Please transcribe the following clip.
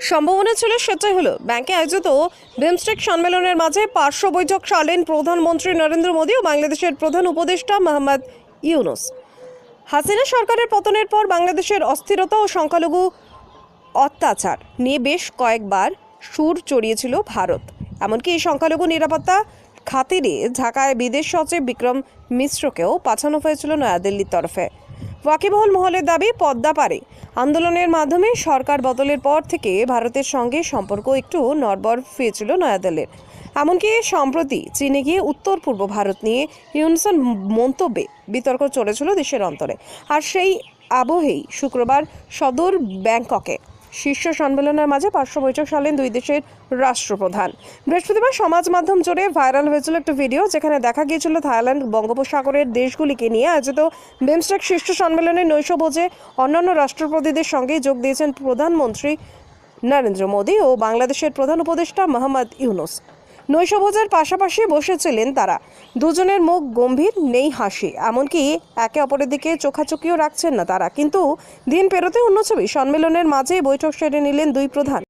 সম্ভাবনা ছিল সেটাই হলো, ব্যাংকে আয়োজিত বিমস্টেক সম্মেলনের মাঝে পার্শ্ব বৈঠক সারলেন প্রধানমন্ত্রী নরেন্দ্র মোদী ও বাংলাদেশের প্রধান উপদেষ্টা মোহাম্মদ ইউনুস। হাসিনা সরকারের পতনের পর বাংলাদেশের অস্থিরতা ও সংখ্যালঘু অত্যাচার নিয়ে বেশ কয়েকবার সুর চড়িয়েছিল ভারত। এমনকি এই সংখ্যালঘু নিরাপত্তা খাতিরে ঢাকায় বিদেশ সচিব বিক্রম মিশ্রকেও পাঠানো হয়েছিল নয়াদিল্লির তরফে। ওয়াকিবহল মহলের দাবি, পদ্মা পারে আন্দোলনের মাধ্যমে সরকার বদলের পর থেকে ভারতের সঙ্গে সম্পর্ক একটু নরবর ফিরেছিল নয়াদিল্লির। এমনকি সম্প্রতি চীনে গিয়ে উত্তর পূর্ব ভারত নিয়ে ইউনসন মন্তব্যে বিতর্ক চলেছিল দেশের অন্তরে। আর সেই আবহেই শুক্রবার সদর ব্যাংককে শীর্ষ সম্মেলনের মাঝে পার্শ্ব বৈঠক সালেন দুই দেশের রাষ্ট্রপ্রধান। বৃহস্পতিবার সমাজ মাধ্যম জুড়ে ভাইরাল হয়েছিল একটা ভিডিও যেখানে দেখা গিয়েছিল থাইল্যান্ড বঙ্গোপসাগরের দেশগুলিকে নিয়ে আয়োজিত বিমস্টেক শীর্ষ সম্মেলনে নৈশভোজে অন্যান্য রাষ্ট্রপতিদের সঙ্গে যোগ দিয়েছেন প্রধানমন্ত্রী নরেন্দ্র মোদী ও বাংলাদেশের প্রধান উপদেষ্টা মোহাম্মদ ইউনুস। নৈশভোজের পাশাপাশি বসেছিলেন তারা। দুজনের মুখ গম্ভীর, নেই হাসি। এমনকি একে অপরের দিকে চোখাচোখিও রাখছেন না তারা। কিন্তু দিন পেরোতে অন্য ছবি সম্মেলনের মাঝেই বৈঠক সেরে নিলেন দুই প্রধান।